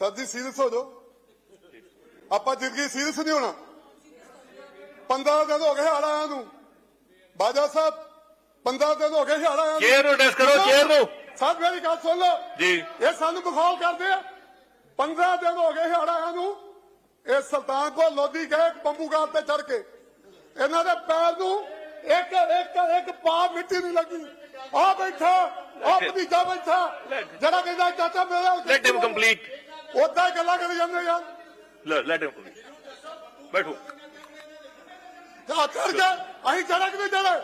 Sir ਜੀ serious ਹੋ ਜਾਓ। ਆਪਾਂ ਜ਼ਿੰਦਗੀ ਸੀਰੀਅਸ ਨਹੀਂ ਹੋਣਾ। 15 ਦਿਨ ਹੋ ਗਏ ਹਾਲ ਆਇਆ ਨੂੰ। ਬਾਜਾ ਸਾਹਿਬ 15 ਦਿਨ ਹੋ ਗਏ ਹਾਲ ਆਇਆ ਨੂੰ। ਚੇਅਰ ਨੂੰ ਡਿਸ ਕਰੋ ਚੇਅਰ ਨੂੰ। ਸਾਹਿਬ ਮੇਰੀ ਗੱਲ ਸੁਣ ਲਓ। ਜੀ। ਇਹ ਸਾਨੂੰ ਬਖੌਲ ਕਰਦੇ ਆ। 15 ਦਿਨ ਹੋ ਗਏ ਹੜ ਆਇਆਂ ਨੂੰ। ਇਹ ਸੁਲਤਾਨਪੁਰ ਲੋਧੀ ਗਏ ਬੰਬੂਗਾਰ ਤੇ ਚੜ ਕੇ। ਇਹਨਾਂ ਦੇ ਪੈਰ ਨੂੰ ਇੱਕ ਇੱਕ ਇੱਕ ਪਾ ਮਿੱਟੀ ਨਹੀਂ ਲੱਗੀ। ਆ ਬੈਠਾ ਆ ਭਤੀਜਾ ਬੈਠਾ। ਜਿਹੜਾ ਕਹਿੰਦਾ ਚਾਚਾ ਮੇਰਾ ਲੈਟ ਹਿਮ ਕੰਪਲੀਟ ਉਦਾਂ ਹੀ ਗੱਲਾਂ ਕਰੀ ਜਾਂਦੇ ਯਾਰ। ਲੈਟ ਹਿਮ ਬੈਠੋ। ਜਾ ਚੜ ਕੇ ਅਸੀਂ ਚੜਕ ਨਹੀਂ ਚੜੇ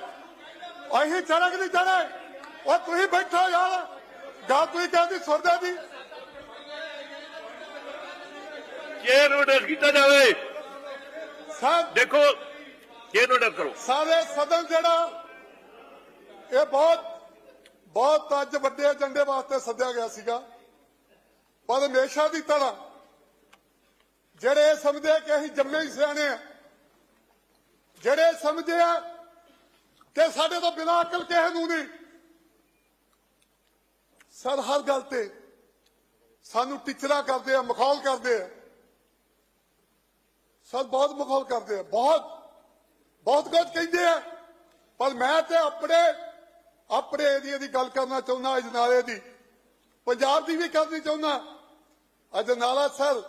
ਅਸੀਂ ਚੜਕ ਨਹੀਂ ਚੜੇ ਉਹ ਤੁਸੀਂ ਬੈਠੋ ਯਾਰ। ਗੱਲ ਤੁਸੀਂ ਕਹਿੰਦੀ ਸੁਣਦੇ ਦੀ। ਚੇਅਰ ਨੂੰ ਡਿਸ ਕੀਤਾ ਜਾਵੇ ਸਾਹਿਬ ਦੇਖੋ ਚੇਅਰ ਨੂੰ ਡਿਸ ਕਰੋ। ਸਾਰੇ ਸਦਨ ਜਿਹੜਾ ਇਹ ਬਹੁਤ ਬਹੁਤ ਅੱਜ ਵੱਡੇ ਏਜੰਡੇ ਵਾਸਤੇ ਸੱਦਿਆ ਗਿਆ ਸੀਗਾ। ਪਰ ਹਮੇਸ਼ਾ ਦੀ ਤਰ੍ਹਾਂ। ਜਿਹੜੇ ਇਹ ਸਮਝਦੇ ਕਿ ਅਸੀਂ ਜੰਮੇ ਹੀ ਸਿਆਣੇ ਆ, ਜਿਹੜੇ ਸਮਝਦੇ ਆ ਕਿ ਸਾਡੇ ਤੋਂ ਬਿਨਾਂ ਅਕਲ ਕਿਸੇ ਨੂੰ ਨਹੀਂ ਸਰ ਹਰ ਗੱਲ ਤੇ ਸਾਨੂੰ ਟੀਚਰਾ ਕਰਦੇ ਆ, ਮਖੌਲ ਕਰਦੇ ਆ। ਸਰ ਬਹੁਤ ਮਖੌਲ ਕਰਦੇ ਆ, ਬਹੁਤ ਬਹੁਤ ਕੁਝ ਕਹਿੰਦੇ ਆ। ਪਰ ਮੈਂ ਤੇ ਆਪਣੇ ਆਪਣੇ ਏਰੀਏ ਦੀ ਗੱਲ ਕਰਨਾ ਚਾਹੁੰਦਾ ਅਜਨਾਲੇ ਦੀ। ਪੰਜਾਬ ਦੀ ਵੀ ਕਰਨੀ ਚਾਹੁੰਦਾ। ਅਜਨਾਲਾ ਸਰ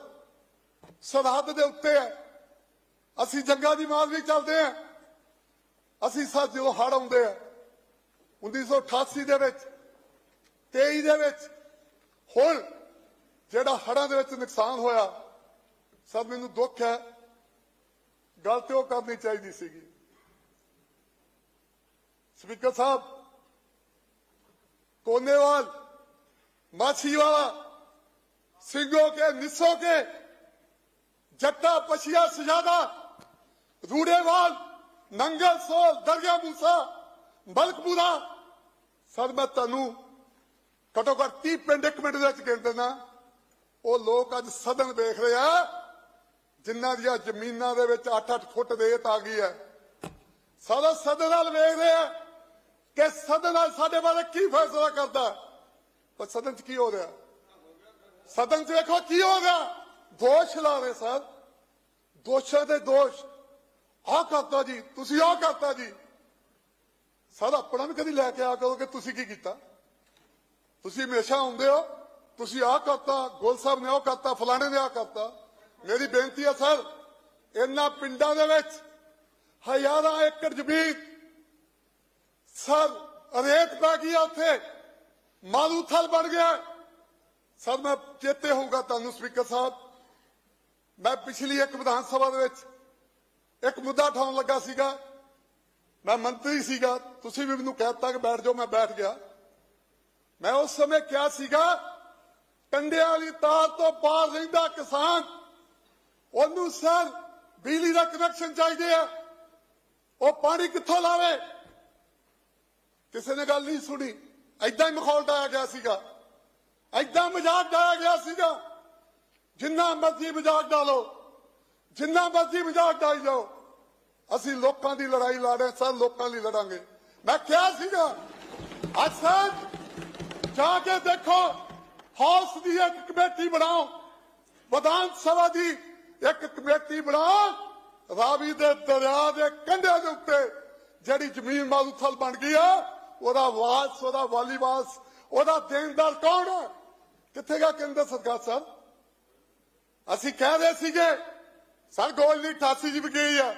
ਸਰਹੱਦ ਦੇ ਉੱਤੇ ਹੈ। ਅਸੀਂ ਜੰਗਾਂ ਦੀ ਮਾਰ ਵੀ ਚੱਲਦੇ ਆ ਅਸੀਂ ਸਰ ਜਦੋਂ ਹੜ ਆਉਂਦੇ ਆ 1988 ਦੇ ਵਿੱਚ 23 ਦੇ ਵਿੱਚ, ਹੁਣ ਜਿਹੜਾ ਹੜਾਂ ਦੇ ਵਿੱਚ ਨੁਕਸਾਨ ਹੋਇਆ, ਸਰ ਮੈਨੂੰ ਦੁੱਖ ਹੈ। ਗੱਲ ਤੇ ਉਹ ਕਰਨੀ ਚਾਹੀਦੀ ਸੀਗੀ। ਸਪੀਕਰ ਸਾਹਿਬ, ਕੋਨੇਵਾਲ, ਮਾਛੀਵਾਲਾ ਸਿੰਘੋ ਕੇ ਨਿਸੋ ਕੇ ਜੱਟਾ, ਪਛੀਆ, ਸਜਾਦਾ, ਰੂੜੇਵਾਲ, ਨੰਗਲ, ਸੋਲ ਦਰਗਾ ਮੂਸਾ ਮਲਕਪੁਰਾ ਸਰ, ਮੈਂ ਤੁਹਾਨੂੰ ਘਟੋ ਘੱਟ 30 ਪਿੰਡ, ਇੱਕ ਮਿੰਟ ਦੇ ਵਿੱਚ ਗਿਣ ਦਿੰਦਾ। ਉਹ ਲੋਕ ਅੱਜ ਸਦਨ ਵੇਖ ਰਹੇ ਆ, ਜਿਨ੍ਹਾਂ ਦੀਆਂ ਜ਼ਮੀਨਾਂ ਦੇ ਵਿੱਚ 8-8 ਫੁੱਟ ਰੇਤ ਆ ਗਈ ਹੈ। ਸਾਰਾ ਸਦਨ ਨਾਲ ਵੇਖ ਰਹੇ ਆ ਕਿ ਸਦਨ ਨਾਲ ਸਾਡੇ ਬਾਰੇ ਕੀ ਫੈਸਲਾ ਕਰਦਾ। ਪਰ ਸਦਨ 'ਚ ਕੀ ਹੋ ਰਿਹਾ? ਸਦਨ 'ਚ ਵੇਖੋ ਕੀ ਹੋ ਰਿਹਾ ਦੋਸ਼ ਲਾ ਰਹੇ ਸਰ। ਦੋਸ਼ਾਂ ਦੇ ਦੋਸ਼। ਆਹ ਕਰਤਾ ਜੀ, ਤੁਸੀਂ ਆਹ ਕਰਤਾ ਜੀ। ਸਰ, ਆਪਣਾ ਵੀ ਕਦੀ ਲੈ ਕੇ ਆ ਕਰੋ ਕਿ ਤੁਸੀਂ ਕੀ ਕੀਤਾ? ਤੁਸੀਂ ਹਮੇਸ਼ਾ ਆਉਂਦੇ ਹੋ, ਤੁਸੀਂ ਆਹ ਕਰਤਾ, ਗੋਲ ਸਾਹਿਬ ਨੇ ਉਹ ਕਰਤਾ, ਫਲਾਣੇ ਨੇ ਆਹ ਕਰਤਾ। ਮੇਰੀ ਬੇਨਤੀ ਹੈ ਸਰ, ਇਹਨਾਂ ਪਿੰਡਾਂ ਦੇ ਵਿੱਚ ਹਜ਼ਾਰਾਂ ਏਕੜ ਜ਼ਮੀਨ। ਸਰ, ਰੇਤ ਪੈ ਗਈ ਉੱਥੇ। ਮਾਰੂ ਥਲ ਬਣ ਗਿਆ। ਸਰ, ਮੈਂ ਚੇਤੇ ਹੋਊਗਾ ਤੁਹਾਨੂੰ, ਸਪੀਕਰ ਸਾਹਿਬ। ਮੈਂ ਪਿਛਲੀ ਇੱਕ ਵਿਧਾਨ ਸਭਾ ਦੇ ਵਿੱਚ ਇੱਕ ਮੁੱਦਾ ਉਠਾਉਣ ਲੱਗਾ ਸੀਗਾ। ਮੈਂ ਮੰਤਰੀ ਸੀਗਾ। ਤੁਸੀਂ ਵੀ ਮੈਨੂੰ ਕਹਿ ਦਿੱਤਾ ਕਿ ਬੈਠ ਜਾਓ, ਮੈਂ ਬੈਠ ਗਿਆ। ਮੈਂ ਉਸ ਸਮੇਂ ਕਿਹਾ ਸੀਗਾ, ਕੰਡਿਆਂ ਵਾਲੀ ਤਾਰ ਤੋਂ ਬਾਹਰ ਰਹਿੰਦਾ ਕਿਸਾਨ, ਉਹਨੂੰ ਸਰ ਬਿਜਲੀ ਦਾ ਕਨੈਕਸ਼ਨ ਚਾਹੀਦੇ ਆ। ਉਹ ਪਾਣੀ ਕਿੱਥੋਂ ਲਾਵੇ? ਕਿਸੇ ਨੇ ਗੱਲ ਨਹੀਂ ਸੁਣੀ। ਐਦਾਂ ਹੀ ਮਖੌਲ ਡਾਇਆ ਗਿਆ ਸੀਗਾ। ਐਦਾਂ ਮਜ਼ਾਕ ਡਾਇਆ ਗਿਆ ਸੀਗਾ, ਜਿੰਨਾ ਮਰਜ਼ੀ ਮਜ਼ਾਕ ਡਾਲੋ ਜਿੰਨਾ ਮਰਜ਼ੀ ਮਜ਼ਾਕ ਡਾਈ ਜਾਓ। ਅਸੀਂ ਲੋਕਾਂ ਦੀ ਲੜਾਈ ਲੜੇ ਸਰ ਲੋਕਾਂ ਲਈ ਲੜਾਂਗੇ। ਮੈਂ ਕਿਹਾ ਸੀਗਾ ਅੱਜ ਸਰ ਜਾ ਕੇ ਦੇਖੋ, ਹਾਊਸ ਦੀ ਇੱਕ ਕਮੇਟੀ ਬਣਾਓ, ਵਿਧਾਨ ਸਭਾ ਦੀ ਇੱਕ ਕਮੇਟੀ ਬਣਾਓ, ਰਾਵੀ ਦੇ ਦਰਿਆ ਦੇ ਕੰਢੇ ਦੇ ਉੱਤੇ, ਜਿਹੜੀ ਜ਼ਮੀਨ ਮਾਲੂਥਲ ਬਣ ਗਈ ਆ, ਉਹਦਾ ਵਾਸ ਉਹਦਾ ਵਾਲੀਵਾਸ ਉਹਦਾ ਦੇਣਦਾਰ ਕੌਣ ਹੈ ਕਿੱਥੇ ਗਿਆ ਕੇਂਦਰ ਸਰਕਾਰ ਸਰ ਅਸੀਂ ਕਹਿ ਰਹੇ ਸੀਗੇ ਸਰ ਗੋਲ ਨਹੀਂ 88 ਜੀ ਗਈ ਆ।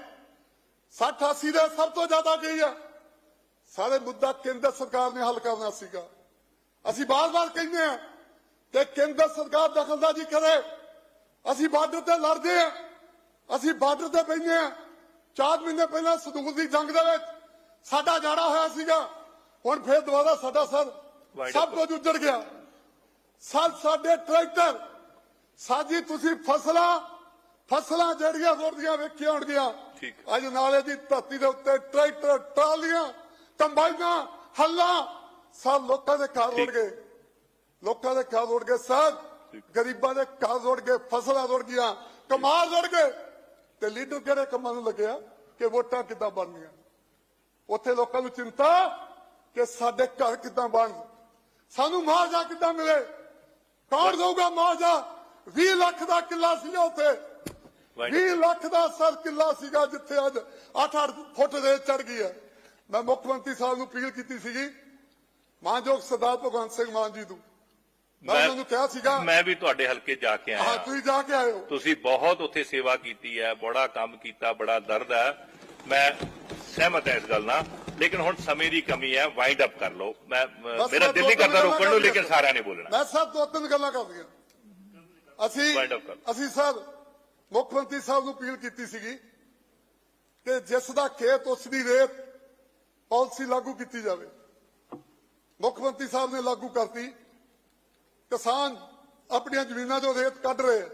60 88 ਦੇ ਸਭ ਤੋਂ ਜ਼ਿਆਦਾ ਗਈ ਆ। ਸਾਰੇ ਮੁੱਦਾ ਕੇਂਦਰ ਸਰਕਾਰ ਨੇ ਹੱਲ ਕਰਨਾ ਸੀਗਾ। ਅਸੀਂ ਬਾਰ-ਬਾਰ ਕਹਿੰਦੇ ਆ ਕਿ ਕੇਂਦਰ ਸਰਕਾਰ ਦਖਲਅੰਦਾਜ਼ੀ ਕਰੇ। ਅਸੀਂ ਬਾਰਡਰ ਤੇ ਲੜਦੇ ਆ। ਅਸੀਂ ਬਾਰਡਰ ਤੇ ਬੈਠੇ ਆ। ਚਾਰ ਮਹੀਨੇ ਪਹਿਲਾਂ ਸਦੂਲ ਦੀ ਜੰਗ ਦੇ ਵਿੱਚ ਸਾਡਾ ਜਾੜਾ ਹੋਇਆ ਸੀਗਾ। ਹੁਣ ਫੇਰ ਦੁਬਾਰਾ ਸਾਡਾ ਸਰ ਸਭ ਕੁਝ ਉੱਜੜ ਗਿਆ। ਸਰ ਸਾਡੇ ਟਰੈਕਟਰ ਸਾਜੀ ਤੁਸੀਂ ਫਸਲਾਂ ਫਸਲਾਂ ਜਿਹੜੀਆਂ ਰੋੜਦੀਆਂ ਵੇਖੀਆਂ ਹੋਣਗੀਆਂ। ਅੱਜ ਨਾਲੇ ਦੀ ਧਰਤੀ ਦੇ ਉੱਤੇ ਟਰੈਕਟਰ ਟਰਾਲੀਆਂ ਕੰਬਾਈਨਾਂ ਹੱਲਾਂ ਸਭ ਲੋਕਾਂ ਦੇ ਘਰ ਰੁੜ ਗਏ। ਲੋਕਾਂ ਦੇ ਘਰ ਰੁੜ ਗਏ ਸਰ। ਗਰੀਬਾਂ ਦੇ ਘਰ ਰੁੜ ਗਏ ਫਸਲਾਂ ਰੁੜ ਗਈਆਂ ਕਮਾਲ ਰੁੜ ਗਏ। ਤੇ ਲੀਡਰ ਕਿਹੜੇ ਕੰਮਾਂ ਨੂੰ ਲੱਗਿਆ? ਕਿ ਵੋਟਾਂ ਕਿੱਦਾਂ ਬਣਨੀਆਂ? ਉੱਥੇ ਲੋਕਾਂ ਨੂੰ ਚਿੰਤਾ ਕਿ ਸਾਡੇ ਘਰ ਕਿੱਦਾਂ ਬਣ। ਸਾਨੂੰ ਮੁਆਵਜ਼ਾ ਕਿੱਦਾਂ ਮਿਲੇ? ਕੌਣ ਦਊਗਾ ਮੁਆਵਜ਼ਾ? 20 ਲੱਖ ਦਾ ਕਿੱਲਾ ਸੀਗਾ ਉੱਥੇ। Right. 20 ਲੱਖ ਦਾ ਸਰ ਕਿੱਲਾ ਸੀਗਾ ਜਿੱਥੇ ਅੱਜ 8-8 ਫੁੱਟ ਰੇਤ ਚੜ ਗਈ ਹੈ। ਮੈਂ ਮੁੱਖ ਮੰਤਰੀ ਸਾਹਿਬ ਨੂੰ ਅਪੀਲ ਕੀਤੀ ਸੀਗੀ ਮਾਨਯੋਗ ਸਰਦਾਰ ਭਗਵੰਤ ਸਿੰਘ ਮਾਨ ਜੀ ਨੂੰ। ਮੈਂ ਉਹਨਾਂ ਨੂੰ ਕਿਹਾ ਸੀਗਾ ਮੈਂ ਵੀ ਤੁਹਾਡੇ ਹਲਕੇ ਜਾ ਕੇ ਹਾਂ ਆਇਆ ਤੁਸੀਂ ਜਾ ਕੇ ਆਇਓ। ਤੁਸੀਂ ਬਹੁਤ ਉੱਥੇ ਸੇਵਾ ਕੀਤੀ ਹੈ ਬੜਾ ਕੰਮ ਕੀਤਾ ਬੜਾ ਦਰਦ ਹੈ। ਮੈਂ ਸਹਿਮਤ ਹਾਂ ਇਸ ਗੱਲ ਨਾਲ। ਲੇਕਿਨ ਹੁਣ ਸਮੇਂ ਦੀ ਕਮੀ ਹੈ ਵਾਈਂਡ ਅਪ ਕਰ ਲਓ। ਮੈਂ ਮੇਰਾ ਦਿਲ ਨਹੀਂ ਕਰਦਾ ਰੋਕਣ ਨੂੰ ਲੇਕਿਨ ਸਾਰਿਆਂ ਨੇ ਬੋਲਣਾ। ਮੈਂ ਸਰ ਦੋ ਤਿੰਨ ਗੱਲਾਂ ਕਰਦੀਆਂ ਅਸੀਂ। ਅਸੀਂ ਸਰ ਮੁੱਖ ਮੰਤਰੀ ਸਾਹਿਬ ਨੂੰ ਅਪੀਲ ਕੀਤੀ ਸੀਗੀ ਕਿ ਜਿਸ ਦਾ ਖੇਤ ਉਸ ਦੀ ਰੇਤ ਪਾਲਿਸੀ ਲਾਗੂ ਕੀਤੀ ਜਾਵੇ। ਮੁੱਖ ਮੰਤਰੀ ਸਾਹਿਬ ਨੇ ਲਾਗੂ ਕਰਤੀ। ਕਿਸਾਨ ਆਪਣੀਆਂ ਜ਼ਮੀਨਾਂ 'ਚੋਂ ਰੇਤ ਕੱਢ ਰਹੇ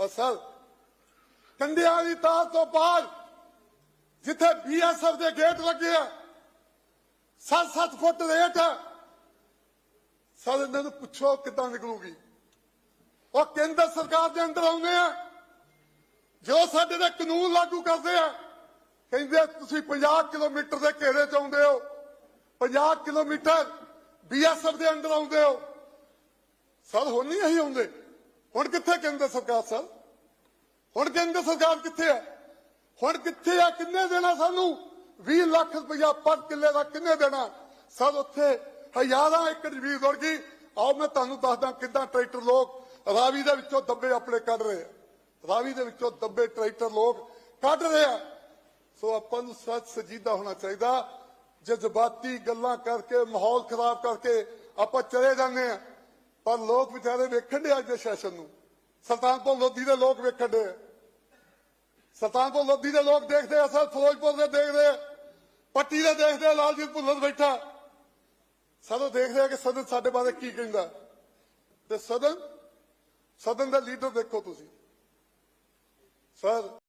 ਪਰ ਸਰ ਕੰਡਿਆਂ ਦੀ ਤਾਰ ਤੋਂ ਬਾਅਦ ਜਿੱਥੇ ਬੀਐਸਐਫ ਦੇ ਗੇਟ ਲੱਗੇ ਆ 7-7 ਫੁੱਟ ਰੇਟ ਹੈ ਸਰ, ਇਹਨਾਂ ਨੂੰ ਪੁੱਛੋ ਕਿੱਦਾਂ ਨਿਕਲੂਗੀ। ਉਹ ਕੇਂਦਰ ਸਰਕਾਰ ਦੇ ਅੰਦਰ ਆਉਂਦੇ ਆ, ਜੋ ਸਾਡੇ ਦੇ ਕਾਨੂੰਨ ਲਾਗੂ ਕਰਦੇ ਆ, ਕਹਿੰਦੇ ਤੁਸੀਂ 50 ਕਿਲੋਮੀਟਰ ਦੇ ਘੇਰੇ ਚ ਆਉਂਦੇ ਹੋ। 50 ਕਿਲੋਮੀਟਰ ਬੀਐਸਐਫ ਦੇ ਅੰਦਰ ਆਉਂਦੇ ਹੋ। ਸਰ, ਹੁਣ ਨਹੀਂ ਅਸੀਂ ਆਉਂਦੇ। ਹੁਣ ਕਿੱਥੇ ਕੇਂਦਰ ਸਰਕਾਰ, ਸਰ? ਹੁਣ ਕੇਂਦਰ ਸਰਕਾਰ ਕਿੱਥੇ ਹੈ ਹੁਣ ਕਿੱਥੇ ਆ? ਕਿੰਨੇ ਦੇਣਾ ਸਾਨੂੰ? 20 ਲੱਖ ਰੁਪਇਆ ਪਰ ਕਿੱਲੇ ਦਾ ਕਿੰਨੇ ਦੇਣਾ? ਸਰ, ਉੱਥੇ ਹਜ਼ਾਰਾਂ ਏਕੜ ਜ਼ਮੀਨ ਰੁੜ ਗਈ। ਆਓ, ਮੈਂ ਤੁਹਾਨੂੰ ਦੱਸਦਾ ਕਿੱਦਾਂ ਟਰੈਕਟਰ ਲੋਕ ਰਾਵੀ ਦੇ ਵਿੱਚੋਂ ਦੱਬੇ ਆਪਣੇ ਕੱਢ ਰਹੇ ਆ। ਰਾਵੀ ਦੇ ਵਿੱਚੋਂ ਦੱਬੇ ਟਰੈਕਟਰ ਲੋਕ ਕੱਢ ਰਹੇ ਆ। ਸੋ ਆਪਾਂ ਨੂੰ ਸੱਚ ਸਜੀਦਾ ਹੋਣਾ ਚਾਹੀਦਾ। ਜਜ਼ਬਾਤੀ ਗੱਲਾਂ ਕਰਕੇ, ਮਾਹੌਲ ਖਰਾਬ ਕਰਕੇ ਆਪਾਂ ਚਲੇ ਜਾਂਦੇ ਆ। ਪਰ ਲੋਕ ਵਿਚਾਰੇ ਵੇਖਣ ਦੇ ਅੱਜ ਦੇ ਸੈਸ਼ਨ ਨੂੰ। ਸੁਲਤਾਨਪੁਰ ਲੋਧੀ ਦੇ ਲੋਕ ਵੇਖਣ ਦੇ ਆ ਸੁਲਤਾਨਪੁਰ ਲੋਧੀ ਦੇ ਲੋਕ ਦੇਖਦੇ ਆ ਸਰ, ਫਿਰੋਜ਼ਪੁਰ ਦੇ ਦੇਖਦੇ ਆ, ਪੱਟੀ ਦੇ ਦੇਖਦੇ ਆ, ਲਾਲਜੀਤ ਭੁੱਲਰ ਬੈਠਾ। ਸਦੋਂ ਦੇਖਦੇ ਆ ਕਿ ਸਦਨ ਸਾਡੇ ਬਾਰੇ ਕੀ ਕਹਿੰਦਾ। ਤੇ ਸਦਨ ਸਦਨ ਦਾ ਲੀਡਰ ਦੇਖੋ ਤੁਸੀਂ। ਸਰ